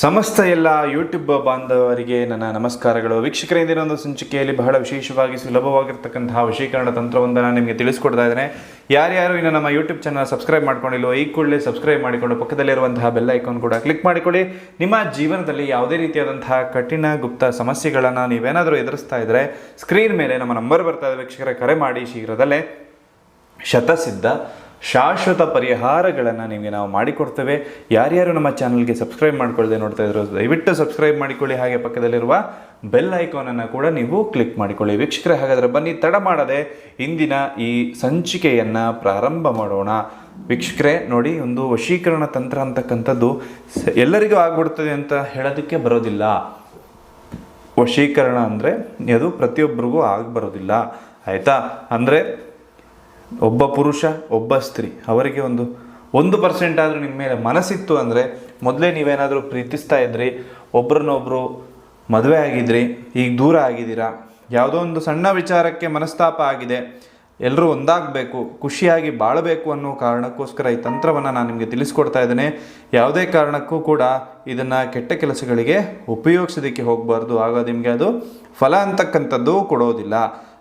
ಸಮಸ್ತ ಎಲ್ಲ ಯೂಟ್ಯೂಬ್ ಬಾಂಧವರಿಗೆ ನನ್ನ ನಮಸ್ಕಾರಗಳು. ವೀಕ್ಷಕರ, ಇಂದಿನ ಒಂದು ಸಂಚಿಕೆಯಲ್ಲಿ ಬಹಳ ವಿಶೇಷವಾಗಿ ಸುಲಭವಾಗಿರ್ತಕ್ಕಂತಹ ವಶೀಕರಣ ತಂತ್ರವೊಂದನ್ನು ನಾನು ನಿಮಗೆ ತಿಳಿಸ್ಕೊಡ್ತಾ ಇದ್ದೇನೆ. ಯಾರ್ಯಾರು ಇನ್ನು ನಮ್ಮ ಯೂಟ್ಯೂಬ್ ಚಾನಲ್ ಸಬ್ಸ್ಕ್ರೈಬ್ ಮಾಡ್ಕೊಂಡಿಲ್ಲೋ ಈ ಕೂಡಲೇ ಸಬ್ಸ್ಕ್ರೈಬ್ ಮಾಡಿಕೊಂಡು ಪಕ್ಕದಲ್ಲಿರುವಂತಹ ಬೆಲ್ ಐಕಾನ್ ಕೂಡ ಕ್ಲಿಕ್ ಮಾಡಿಕೊಳ್ಳಿ. ನಿಮ್ಮ ಜೀವನದಲ್ಲಿ ಯಾವುದೇ ರೀತಿಯಾದಂತಹ ಕಠಿಣ ಗುಪ್ತ ಸಮಸ್ಯೆಗಳನ್ನು ನೀವೇನಾದರೂ ಎದುರಿಸ್ತಾ ಇದ್ದರೆ ಸ್ಕ್ರೀನ್ ಮೇಲೆ ನಮ್ಮ ನಂಬರ್ ಬರ್ತಾ ಇದೆ. ವೀಕ್ಷಕರ, ಕರೆ ಮಾಡಿ ಶೀಘ್ರದಲ್ಲೇ. ಶತಸಿದ್ಧ ಶಾಶ್ವತ ಪರಿಹಾರಗಳನ್ನು ನಿಮಗೆ ನಾವು ಮಾಡಿಕೊಡ್ತೇವೆ. ಯಾರ್ಯಾರು ನಮ್ಮ ಚಾನಲ್ಗೆ ಸಬ್ಸ್ಕ್ರೈಬ್ ಮಾಡ್ಕೊಳ್ಳದೆ ನೋಡ್ತಾ ಇದ್ರು ದಯವಿಟ್ಟು ಸಬ್ಸ್ಕ್ರೈಬ್ ಮಾಡಿಕೊಳ್ಳಿ. ಹಾಗೆ ಪಕ್ಕದಲ್ಲಿರುವ ಬೆಲ್ ಐಕಾನನ್ನು ಕೂಡ ನೀವು ಕ್ಲಿಕ್ ಮಾಡಿಕೊಳ್ಳಿ. ವೀಕ್ಷಕರೇ, ಹಾಗಾದರೆ ಬನ್ನಿ, ತಡ ಮಾಡದೆ ಇಂದಿನ ಈ ಸಂಚಿಕೆಯನ್ನು ಪ್ರಾರಂಭ ಮಾಡೋಣ. ವೀಕ್ಷಕರೆ, ನೋಡಿ, ಒಂದು ವಶೀಕರಣ ತಂತ್ರ ಅಂತಕ್ಕಂಥದ್ದು ಎಲ್ಲರಿಗೂ ಆಗ್ಬಿಡ್ತದೆ ಅಂತ ಹೇಳೋದಕ್ಕೆ ಬರೋದಿಲ್ಲ. ವಶೀಕರಣ ಅಂದರೆ ಅದು ಪ್ರತಿಯೊಬ್ಬರಿಗೂ ಬರೋದಿಲ್ಲ ಆಯಿತಾ? ಅಂದರೆ ಒಬ್ಬ ಪುರುಷ, ಒಬ್ಬ ಸ್ತ್ರೀ. ಅವರಿಗೆ ಒಂದು ಒಂದು ಪರ್ಸೆಂಟ್ ಆದರೂ ನಿಮ್ಮ ಮೇಲೆ ಮನಸ್ಸಿತ್ತು ಅಂದರೆ ಮೊದಲೇ ನೀವೇನಾದರೂ ಪ್ರೀತಿಸ್ತಾ ಇದ್ರಿ ಒಬ್ರನ್ನೊಬ್ಬರು ಮದುವೆ ಆಗಿದ್ರಿ, ಈಗ ದೂರ ಆಗಿದ್ದೀರಾ, ಯಾವುದೋ ಒಂದು ಸಣ್ಣ ವಿಚಾರಕ್ಕೆ ಮನಸ್ತಾಪ ಆಗಿದೆ ಎಲ್ಲರೂ ಒಂದಾಗಬೇಕು, ಖುಷಿಯಾಗಿ ಬಾಳಬೇಕು ಅನ್ನೋ ಕಾರಣಕ್ಕೋಸ್ಕರ ಈ ತಂತ್ರವನ್ನು ನಾನು ನಿಮಗೆ ತಿಳಿಸ್ಕೊಡ್ತಾ ಇದ್ದೇನೆ. ಯಾವುದೇ ಕಾರಣಕ್ಕೂ ಕೂಡ ಇದನ್ನು ಕೆಟ್ಟ ಕೆಲಸಗಳಿಗೆ ಉಪಯೋಗಿಸೋದಕ್ಕೆ ಹೋಗಬಾರ್ದು. ಆಗ ನಿಮಗೆ ಅದು ಫಲ ಅಂತಕ್ಕಂಥದ್ದು ಕೊಡೋದಿಲ್ಲ.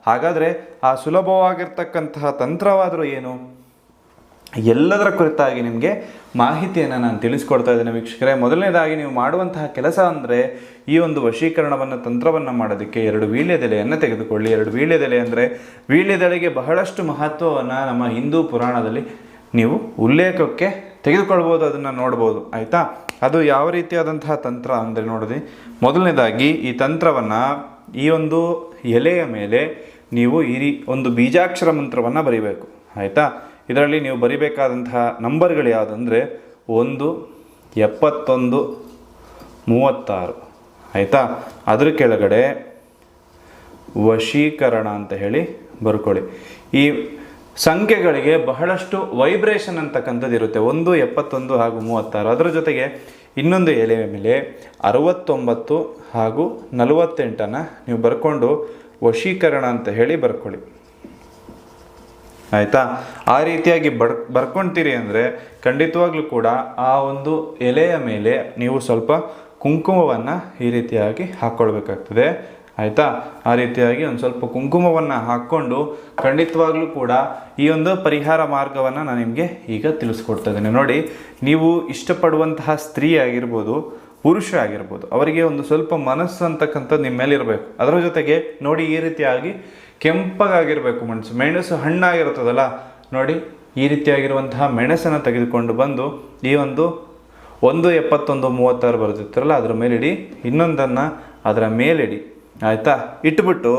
ಹಾಗಾದರೆ ಆ ಸುಲಭವಾಗಿರ್ತಕ್ಕಂತಹ ತಂತ್ರವಾದರೂ ಏನು? ಎಲ್ಲದರ ಕುರಿತಾಗಿ ನಿಮಗೆ ಮಾಹಿತಿಯನ್ನು ನಾನು ತಿಳಿಸ್ಕೊಡ್ತಾ ಇದ್ದೇನೆ ವೀಕ್ಷಕರೇ. ಮೊದಲನೇದಾಗಿ ನೀವು ಮಾಡುವಂತಹ ಕೆಲಸ ಅಂದರೆ ಈ ಒಂದು ವಶೀಕರಣವನ್ನು, ತಂತ್ರವನ್ನು ಮಾಡೋದಕ್ಕೆ ಎರಡು ವೀಳ್ಯದೆಲೆಯನ್ನು ತೆಗೆದುಕೊಳ್ಳಿ. ಎರಡು ವೀಳ್ಯದೆಲೆ ಅಂದರೆ ವೀಳ್ಯದೆಲೆಗೆ ಬಹಳಷ್ಟು ಮಹತ್ವವನ್ನು ನಮ್ಮ ಹಿಂದೂ ಪುರಾಣದಲ್ಲಿ ನೀವು ಉಲ್ಲೇಖಕ್ಕೆ ತೆಗೆದುಕೊಳ್ಬೋದು, ಅದನ್ನು ನೋಡ್ಬೋದು. ಆಯಿತಾ? ಅದು ಯಾವ ರೀತಿಯಾದಂತಹ ತಂತ್ರ ಅಂದರೆ ನೋಡಿದೆ ಮೊದಲನೇದಾಗಿ ಈ ತಂತ್ರವನ್ನು ಈ ಒಂದು ಎಲೆಯ ಮೇಲೆ ನೀವು ಈ ಒಂದು ಬೀಜಾಕ್ಷರ ಮಂತ್ರವನ್ನು ಬರೀಬೇಕು, ಆಯಿತಾ? ಇದರಲ್ಲಿ ನೀವು ಬರಿಬೇಕಾದಂತಹ ನಂಬರ್ಗಳು ಯಾವುದಂದರೆ ಒಂದು, ಎಪ್ಪತ್ತೊಂದು, ಮೂವತ್ತಾರು, ಆಯಿತಾ? ಅದರ ಕೆಳಗಡೆ ವಶೀಕರಣ ಅಂತ ಹೇಳಿ ಬರ್ಕೊಳ್ಳಿ. ಈ ಸಂಖ್ಯೆಗಳಿಗೆ ಬಹಳಷ್ಟು ವೈಬ್ರೇಷನ್ ಅಂತಕ್ಕಂಥದ್ದು ಇರುತ್ತೆ. ಒಂದು, ಎಪ್ಪತ್ತೊಂದು ಹಾಗೂ ಮೂವತ್ತಾರು. ಅದರ ಜೊತೆಗೆ ಇನ್ನೊಂದು ಎಲೆಯ ಮೇಲೆ ಅರವತ್ತೊಂಬತ್ತು ಹಾಗೂ ನಲವತ್ತೆಂಟನ್ನು ನೀವು ಬರ್ಕೊಂಡು ವಶೀಕರಣ ಅಂತ ಹೇಳಿ ಬರ್ಕೊಳ್ಳಿ. ಆಯಿತಾ? ಆ ರೀತಿಯಾಗಿ ಬರ್ ಬರ್ಕೊಳ್ತೀರಿ ಅಂದರೆ ಖಂಡಿತವಾಗ್ಲೂ ಕೂಡ ಆ ಒಂದು ಎಲೆಯ ಮೇಲೆ ನೀವು ಸ್ವಲ್ಪ ಕುಂಕುಮವನ್ನು ಈ ರೀತಿಯಾಗಿ ಹಾಕ್ಕೊಳ್ಬೇಕಾಗ್ತದೆ ಆಯಿತಾ? ಆ ರೀತಿಯಾಗಿ ಒಂದು ಸ್ವಲ್ಪ ಕುಂಕುಮವನ್ನು ಹಾಕ್ಕೊಂಡು ಖಂಡಿತವಾಗ್ಲೂ ಕೂಡ ಈ ಒಂದು ಪರಿಹಾರ ಮಾರ್ಗವನ್ನು ನಾನು ನಿಮಗೆ ಈಗ ತಿಳಿಸ್ಕೊಡ್ತಾ ಇದ್ದೇನೆ. ನೋಡಿ, ನೀವು ಇಷ್ಟಪಡುವಂತಹ ಸ್ತ್ರೀ ಆಗಿರ್ಬೋದು ಪುರುಷ ಆಗಿರ್ಬೋದು ಅವರಿಗೆ ಒಂದು ಸ್ವಲ್ಪ ಮನಸ್ಸು ಅಂತಕ್ಕಂಥದ್ದು ನಿಮ್ಮ ಮೇಲೆ ಇರಬೇಕು. ಅದರ ಜೊತೆಗೆ ನೋಡಿ ಈ ರೀತಿಯಾಗಿ ಕೆಂಪಗಾಗಿರಬೇಕು ಮೆಣಸು ಮೆಣಸು ಹಣ್ಣಾಗಿರ್ತದಲ್ಲ ನೋಡಿ ಈ ರೀತಿಯಾಗಿರುವಂತಹ ಮೆಣಸನ್ನು ತೆಗೆದುಕೊಂಡು ಬಂದು ಈ ಒಂದು ಒಂದು ಎಪ್ಪತ್ತೊಂದು ಮೂವತ್ತಾರು ಬರುತ್ತಿತ್ತರಲ್ಲ ಅದರ ಮೇಲಿಡಿ. ಇನ್ನೊಂದನ್ನು ಅದರ ಮೇಲಿಡಿ. ಆಯಿತಾ? ಇಟ್ಬಿಟ್ಟು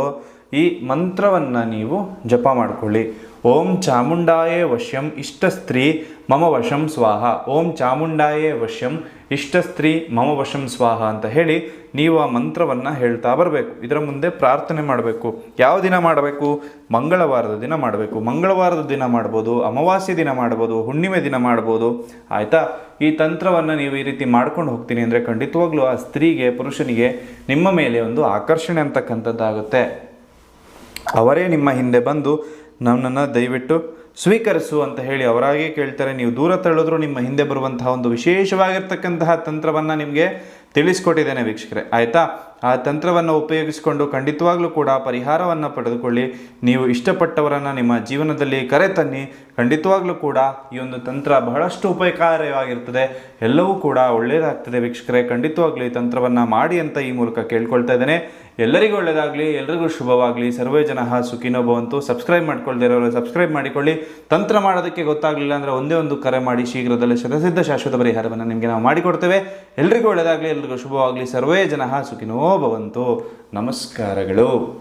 ಈ ಮಂತ್ರವನ್ನು ನೀವು ಜಪ ಮಾಡಿಕೊಳ್ಳಿ. ಓಂ ಚಾಮುಂಡಾಯೇ ವಶ್ಯಂ ಇಷ್ಟ ಸ್ತ್ರೀ ಮಮ ವಶಂ ಸ್ವಾಹ. ಓಂ ಚಾಮುಂಡಾಯೇ ವಶ್ಯಂ ಇಷ್ಟ ಸ್ತ್ರೀ ಮಮ ವಶಂ ಸ್ವಾಹ ಅಂತ ಹೇಳಿ ನೀವು ಆ ಮಂತ್ರವನ್ನು ಹೇಳ್ತಾ ಬರಬೇಕು. ಇದರ ಮುಂದೆ ಪ್ರಾರ್ಥನೆ ಮಾಡಬೇಕು. ಯಾವ ದಿನ ಮಾಡಬೇಕು? ಮಂಗಳವಾರದ ದಿನ ಮಾಡಬೇಕು. ಮಂಗಳವಾರದ ದಿನ ಮಾಡ್ಬೋದು, ಅಮಾವಾಸ್ಯೆ ದಿನ ಮಾಡ್ಬೋದು, ಹುಣ್ಣಿಮೆ ದಿನ ಮಾಡ್ಬೋದು. ಆಯಿತಾ? ಈ ತಂತ್ರವನ್ನು ನೀವು ಈ ರೀತಿ ಮಾಡ್ಕೊಂಡು ಹೋಗ್ತೀನಿ ಅಂದರೆ ಖಂಡಿತವಾಗ್ಲೂ ಆ ಸ್ತ್ರೀಗೆ, ಪುರುಷನಿಗೆ ನಿಮ್ಮ ಮೇಲೆ ಒಂದು ಆಕರ್ಷಣೆ ಅಂತಕ್ಕಂಥದ್ದಾಗುತ್ತೆ. ಅವರೇ ನಿಮ್ಮ ಹಿಂದೆ ಬಂದು ನನ್ನನ್ನು ದಯವಿಟ್ಟು ಸ್ವೀಕರಿಸು ಅಂತ ಹೇಳಿ ಅವರಾಗೇ ಕೇಳ್ತಾರೆ. ನೀವು ದೂರ ತಳ್ಳಿದ್ರು ನಿಮ್ಮ ಹಿಂದೆ ಬರುವಂತಹ ಒಂದು ವಿಶೇಷವಾಗಿರ್ತಕ್ಕಂತಹ ತಂತ್ರವನ್ನು ನಿಮಗೆ ತಿಳಿಸ್ಕೊಟ್ಟಿದ್ದೇನೆ ವೀಕ್ಷಕರೇ. ಆಯಿತಾ? ಆ ತಂತ್ರವನ್ನು ಉಪಯೋಗಿಸಿಕೊಂಡು ಖಂಡಿತವಾಗ್ಲೂ ಕೂಡ ಪರಿಹಾರವನ್ನು ಪಡೆದುಕೊಳ್ಳಿ. ನೀವು ಇಷ್ಟಪಟ್ಟವರನ್ನು ನಿಮ್ಮ ಜೀವನದಲ್ಲಿ ಕರೆ ತನ್ನಿ ಖಂಡಿತವಾಗ್ಲೂ ಕೂಡ ಈ ಒಂದು ತಂತ್ರ ಬಹಳಷ್ಟು ಉಪಕಾರವಾಗಿರ್ತದೆ. ಎಲ್ಲವೂ ಕೂಡ ಒಳ್ಳೆಯದಾಗ್ತದೆ ವೀಕ್ಷಕರೇ. ಖಂಡಿತವಾಗ್ಲೂ ಈ ತಂತ್ರವನ್ನು ಮಾಡಿ ಅಂತ ಈ ಮೂಲಕ ಕೇಳ್ಕೊಳ್ತಾ ಇದ್ದೇನೆ. ಎಲ್ಲರಿಗೂ ಒಳ್ಳೆಯದಾಗಲಿ ಎಲ್ರಿಗೂ ಶುಭವಾಗಲಿ. ಸರ್ವೇ ಜನ ಸುಖಿನೋ ಭವಂತು. ಸಬ್ಸ್ಕ್ರೈಬ್ ಮಾಡ್ಕೊಳ್ದೇ ಇರೋರು ಸಬ್ಸ್ಕ್ರೈಬ್ ಮಾಡಿಕೊಳ್ಳಿ. ತಂತ್ರ ಮಾಡೋದಕ್ಕೆ ಗೊತ್ತಾಗಲಿಲ್ಲ ಅಂದರೆ ಒಂದೇ ಒಂದು ಕರೆ ಮಾಡಿ ಶೀಘ್ರದಲ್ಲೇ ಶತಸಿದ್ಧ ಶಾಶ್ವತ ಪರಿಹಾರವನ್ನು ನಿಮಗೆ ನಾವು ಮಾಡಿಕೊಡ್ತೇವೆ. ಎಲ್ರಿಗೂ ಒಳ್ಳೆಯದಾಗಲಿ ಎಲ್ರಿಗೂ ಶುಭವಾಗಲಿ. ಸರ್ವೇ ಜನ ಸುಖಿನೋ ಭವಂತು. ನಮಸ್ಕಾರಗಳು.